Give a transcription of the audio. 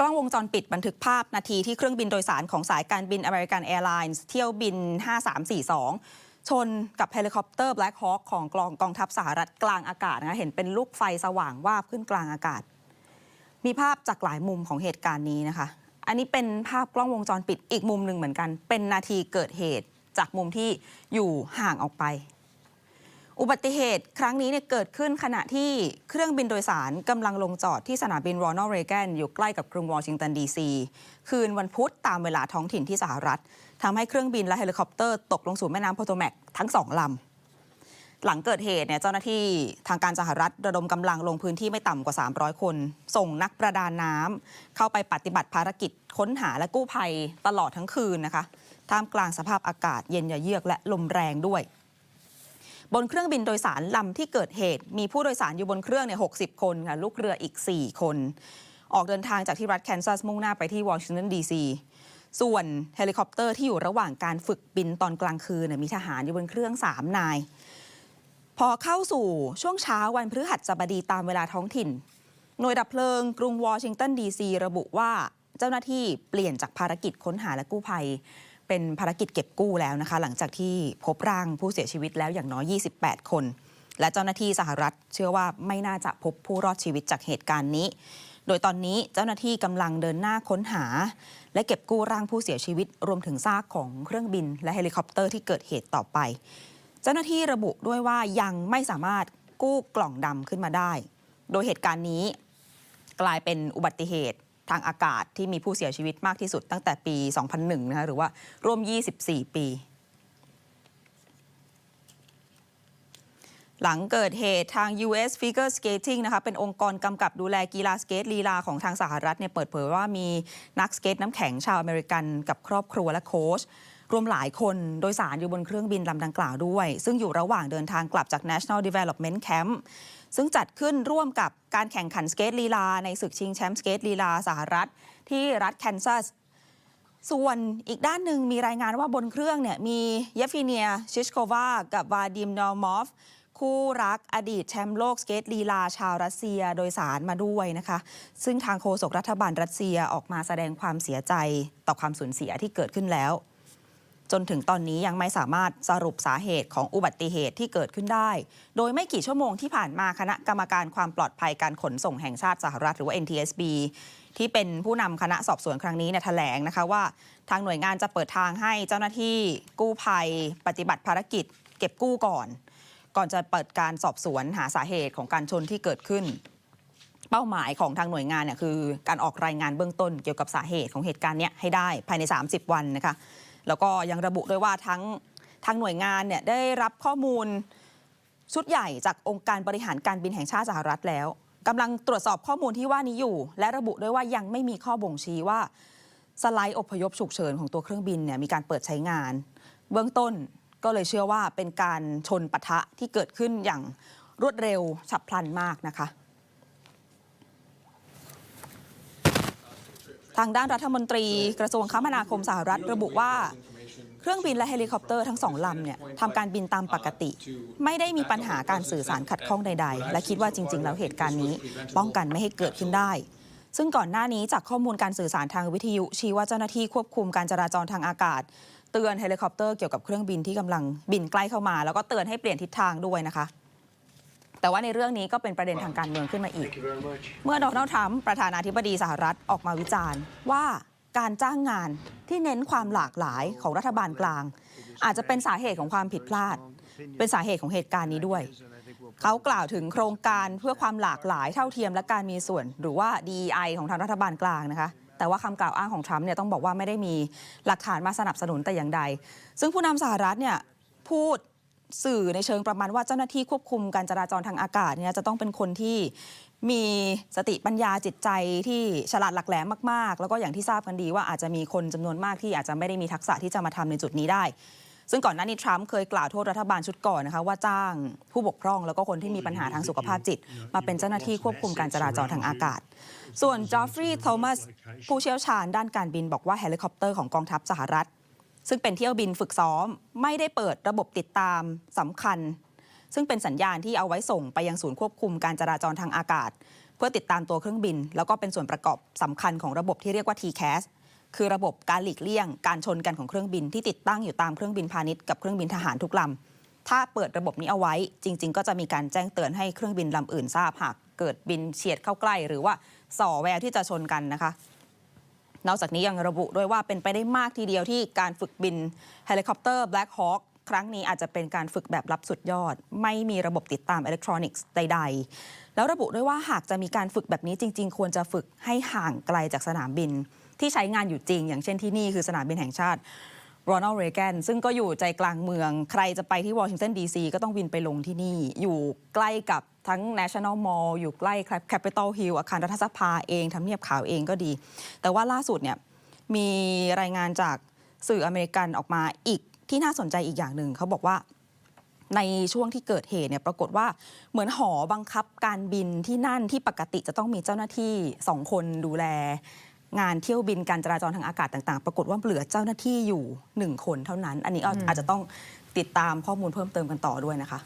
กล้องวงจรปิดบันทึกภาพนาทีที่เครื่องบินโดยสารของสายการบิน American Airlines เที่ยวบิน 5342 ชนกับเฮลิคอปเตอร์ Black Hawk ของกองกองทัพสหรัฐกลางอากาศนะเห็นเป็นลูกไฟสว่างวาบขึ้นกลางอากาศ มีภาพจากหลายมุมของเหตุการณ์นี้นะคะ อันนี้เป็นภาพกล้องวงจรปิดอีกมุมหนึ่งเหมือนกัน เป็นนาทีเกิดเหตุจากมุมที่อยู่ห่างออกไป อุบัติเหตุครั้งนี้เนี่ยเกิดขึ้นขณะที่เครื่องบินโดยสารกำลังลงจอดที่สนามบินโรนัลเรแกนอยู่ใกล้กับกรุงวอชิงตันดีซี คืนวันพุธตามเวลาท้องถิ่นที่สหรัฐทำให้เครื่องบินและเฮลิคอปเตอร์ตกลงสู่แม่น้ำโพโตแมกทั้งสองลำ หลังเกิดเหตุเนี่ยเจ้าหน้าที่ทางการสหรัฐระดมกำลังลงพื้นที่ไม่ต่ำกว่า 300 คน ส่งนักประดาน้ำเข้าไปปฏิบัติภารกิจค้นหาและกู้ภัยตลอดทั้งคืนนะคะ ท่ามกลางสภาพอากาศเย็นยเยือกและลมแรงด้วย บนเครื่องบินโดยสารลำที่เกิดเหตุ มีผู้โดยสารอยู่บนเครื่องเนี่ย60คนค่ะลูกเรืออีก 4 คน ออกเดินทางจากที่รัฐแคนซัสมุ่งหน้าไปที่วอชิงตันดีซีส่วนเฮลิคอปเตอร์ที่อยู่ระหว่างการฝึกบินตอนกลางคืนเนี่ยมีทหารอยู่บนเครื่อง 3 นาย พอเข้าสู่ช่วงเช้าวันพฤหัสบดีตามเวลาท้องถิ่น หน่วยดับเพลิงกรุงวอชิงตันดีซีระบุว่าเจ้าหน้าที่เปลี่ยนจากภารกิจค้นหาและกู้ภัย เป็นภารกิจเก็บกู้แล้วนะคะ หลังจากที่พบร่างผู้เสียชีวิตแล้วอย่างน้อย 28 คน และเจ้าหน้าที่สหรัฐ เชื่อว่าไม่น่าจะพบผู้รอดชีวิตจากเหตุการณ์นี้ โดยตอนนี้เจ้าหน้าที่กำลังเดินหน้าค้นหา และเก็บกู้ร่างผู้เสียชีวิต รวมถึงซากของเครื่องบิน และเฮลิคอปเตอร์ที่เกิดเหตุต่อไป เจ้าหน้าที่ระบุด้วยว่ายังไม่สามารถกู้กล่องดำขึ้นมาได้ โดยเหตุการณ์นี้กลายเป็นอุบัติเหตุ ทางอากาศที่มีผู้เสียชีวิตมากที่สุดตั้งแต่ปี 2001 นะคะหรือว่าร่วม 24 ปี หลังเกิดเหตุทาง US Figure Skating นะคะเป็นองค์กรกำกับดูแลกีฬาสเกตลีลาของทางสหรัฐเนี่ยเปิดเผยว่ามีนักสเกตน้ำแข็งชาวอเมริกันกับครอบครัวและโค้ชรวมหลายคนโดยสารอยู่บนเครื่องบินลำดังกล่าวด้วย ซึ่งอยู่ระหว่างเดินทางกลับจาก National Development Camp ซึ่งจัดขึ้นร่วมกับการแข่งขันสเกตลีลา ในศึกชิงแชมป์สเกตลีลาสหรัฐ ที่รัฐแคนซัส ส่วนอีกด้านหนึ่งมีรายงานว่าบนเครื่องเนี่ยมีเยฟิเนียชิชโกวากับวาดิมนอร์มอฟคู่รักอดีตแชมป์โลกสเกตลีลาชาวรัสเซียโดยสารมาด้วยนะคะ ซึ่งทางโฆษกรัฐบาลรัสเซียออกมาแสดงความเสียใจต่อความสูญเสียที่เกิดขึ้นแล้ว จนถึงตอนนี้ยังไม่สามารถสรุปสาเหตุของอุบัติเหตุที่เกิดขึ้นได้ โดยไม่กี่ชั่วโมงที่ผ่านมาคณะกรรมการความปลอดภัยการขนส่งแห่งชาติสหรัฐหรือว่า NTSB ที่เป็นผู้นำคณะสอบสวนครั้งนี้เนี่ยแถลงนะคะว่า ทางหน่วยงานจะเปิดทางให้เจ้าหน้าที่กู้ภัย ปฏิบัติภารกิจ เก็บกู้ก่อน ก่อนจะเปิดการสอบสวนหาสาเหตุของการชนที่เกิดขึ้น เป้าหมายของทางหน่วยงานเนี่ยคือ การออกรายงานเบื้องต้นเกี่ยวกับสาเหตุของเหตุการณ์เนี้ยให้ได้ภายใน 30 วันนะคะ แล้วก็ยังระบุด้วยว่าทั้งทางหน่วยงานเนี่ยได้รับข้อมูลชุดใหญ่จากองค์การบริหารการบินแห่งชาติสหรัฐแล้วกำลังตรวจสอบข้อมูลที่ว่านี้อยู่ และระบุด้วยว่ายังไม่มีข้อบ่งชี้ว่าสไลด์อพยพฉุกเฉินของตัวเครื่องบินเนี่ยมีการเปิดใช้งาน เบื้องต้นก็เลยเชื่อว่าเป็นการชนปะทะที่เกิดขึ้นอย่างรวดเร็วฉับพลันมากนะคะ ทางด้านรัฐมนตรีกระทรวงคมนาคมสหรัฐระบุว่า เครื่องบินและเฮลิคอปเตอร์ทั้งสองลำเนี่ยทำการบินตามปกติ ไม่ได้มีปัญหาการสื่อสารขัดข้องใด ๆ และคิดว่าจริง ๆ แล้วเหตุการณ์นี้ ป้องกันไม่ให้เกิดขึ้นได้ ซึ่งก่อนหน้านี้จากข้อมูลการสื่อสารทางวิทยุ ชี้ว่าเจ้าหน้าที่ควบคุมการจราจรทางอากาศ เตือนเฮลิคอปเตอร์เกี่ยวกับเครื่องบินที่กำลังบินใกล้เข้ามา แล้วก็เตือนให้เปลี่ยนทิศทางด้วยนะคะ แต่ว่าในเรื่องนี้ก็เป็นประเด็นทางการเมืองขึ้นมาอีก Thank you very much. เมื่อโดนัลด์ทรัมป์ประธานาธิบดีสหรัฐออกมาวิจารณ์ว่าการจ้างงานที่เน้นความหลากหลายของรัฐบาลกลาง อาจจะเป็นสาเหตุของความผิดพลาด เป็นสาเหตุของเหตุการณ์นี้ด้วย เขากล่าวถึงโครงการเพื่อความหลากหลายเท่าเทียมและการมีส่วน หรือว่า DEI ของทางรัฐบาลกลางนะคะแต่ว่าคำกล่าวอ้างของทรัมป์เนี่ยต้องบอกว่าไม่ได้มีหลักฐานมาสนับสนุนแต่อย่างใด ซึ่งผู้นำสหรัฐเนี่ยพูด สื่อในเชิงประมาณว่าเจ้าหน้าที่ควบคุมการจราจรทางอากาศเนี่ยจะต้องเป็นคนที่มีสติปัญญาจิตใจที่ฉลาดหลักแหลมมากๆ แล้วก็อย่างที่ทราบกันดีว่าอาจจะมีคนจำนวนมากที่อาจจะไม่ได้มีทักษะที่จะมาทำในจุดนี้ได้ ซึ่งก่อนหน้านี้ทรัมป์เคยกล่าวโทษรัฐบาลชุดก่อนนะคะว่าจ้างผู้บกพร่องแล้วก็คนที่มีปัญหาทางสุขภาพจิต มาเป็นเจ้าหน้าที่ควบคุมการจราจรทางอากาศ ส่วนจอฟฟรีย์โทมัสผู้เชี่ยวชาญด้านการบินบอกว่าเฮลิคอปเตอร์ของกองทัพสหรัฐ ซึ่งเป็นเที่ยวบินฝึกซ้อม ไม่ได้เปิดระบบติดตามสำคัญ ซึ่งเป็นสัญญาณที่เอาไว้ส่งไปยังศูนย์ควบคุมการจราจรทางอากาศ เพื่อติดตามตัวเครื่องบิน แล้วก็เป็นส่วนประกอบสำคัญของระบบที่เรียกว่า TCAS คือระบบการหลีกเลี่ยง การชนกันของเครื่องบินที่ติดตั้งอยู่ตามเครื่องบินพาณิชย์กับเครื่องบินทหารทุกลำ ถ้าเปิดระบบนี้เอาไว้ จริง ๆ ก็จะมีการแจ้งเตือนให้เครื่องบินลำอื่นทราบหากเกิดบินเฉียดเข้าใกล้ หรือว่าส่อแววที่จะชนกันนะคะ นอกจากนี้ยังระบุด้วยว่าเป็นไปได้มากทีเดียวที่การฝึกบินเฮลิคอปเตอร์ Black Hawk ครั้งนี้อาจจะเป็นการฝึกแบบลับสุดยอด ไม่มีระบบติดตามอิเล็กทรอนิกส์ใด ๆ แล้วระบุด้วยว่าหากจะมีการฝึกแบบนี้จริง ๆ ควรจะฝึกให้ห่างไกลจากสนามบิน ที่ใช้งานอยู่จริง อย่างเช่นที่นี่คือสนามบินแห่งชาติ โรนัลเรแกนซึ่งก็อยู่ใจกลางเมือง ใครจะไปที่วอชิงตันดีซีก็ต้องบินไปลงที่นี่ อยู่ใกล้กับทั้ง National Mall อยู่ใกล้ Capitol Hill อาคารรัฐสภาเองทำเนียบขาวเองก็ดี แต่ว่าล่าสุดเนี่ยมีรายงานจากสื่ออเมริกันออกมาอีกที่น่าสนใจอีกอย่างหนึ่งเขาบอกว่าในช่วงที่เกิดเหตุเนี่ยปรากฏว่าเหมือนหอบังคับการบินที่นั่นที่ปกติจะต้องมีเจ้าหน้าที่สองคนดูแล งานเที่ยวบินการจราจรทางอากาศต่าง ๆ ปรากฏว่าเหลือเจ้าหน้าที่อยู่หนึ่งคนเท่านั้น อันนี้ก็อาจจะต้องติดตามข้อมูลเพิ่มเติมกันต่อด้วยนะคะ